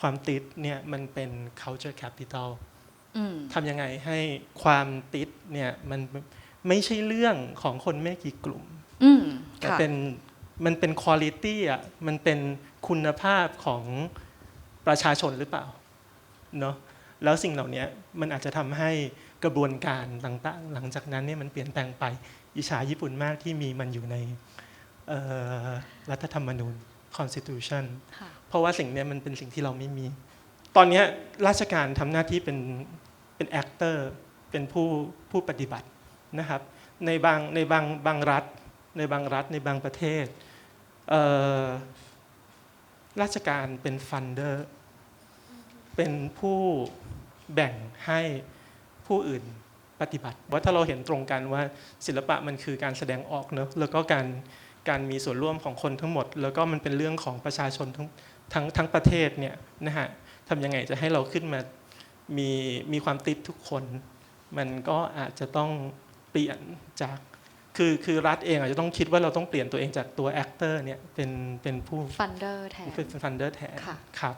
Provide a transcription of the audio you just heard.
ความติดเนี่ยมันเป็น culture capital อืมทำยังไงให้ความติดเนี่ยมันไม่ใช่เรื่องของคนไม่กี่กลุ่มอืมแต่ค่ะเป็นมันเป็นคุณ i t y อะมันเป็นคุณภาพของประชาชนหรือเปล่าเนาะแล้วสิ่งเหล่านี้มันอาจจะทำให้กระบวนการต่างๆ หลังจากนั้นเนี่ยมันเปลี่ยนแปลงไปอิจฉาญี่ปุ่นมากที่มีมันอยู่ในเอ่อรัฐธรรมนูญ constitution ค่ะเพราะว่าสิ่งเนี้ยมันเป็นสิ่งที่เราไม่มี ตอนเนี้ยราชการทำหน้าที่เป็นเป็น actor เป็นผู้ผู้ปฏิบัตินะครับ ในบางในบางบางรัฐ ในบางรัฐในบางประเทศเอ่อราชการเป็นฟันเดอร์เป็นผู้แบ่งให้ผู้อื่นปฏิบัติ ว่าถ้าเราเห็นตรงกันว่าศิลปะมันคือการแสดงออกเนอะแล้วก็การ การมีส่วนร่วมของคนทั้งหมด แล้วก็มันเป็นเรื่องของประชาชนทั้งทั้งทั้งประเทศเนี่ยนะฮะทำยังไงจะให้เราขึ้นมามีมีความติดทุกคน มันก็อาจจะต้องเปลี่ยนจากคือคือรัฐเองอาจจะต้องคิดว่าเราต้องเปลี่ยนตัวเองจากตัวแอคเตอร์เนี่ยเป็นเป็นผู้ฟันเดอร์แทนเป็นฟันเดอร์แทนค่ะครับ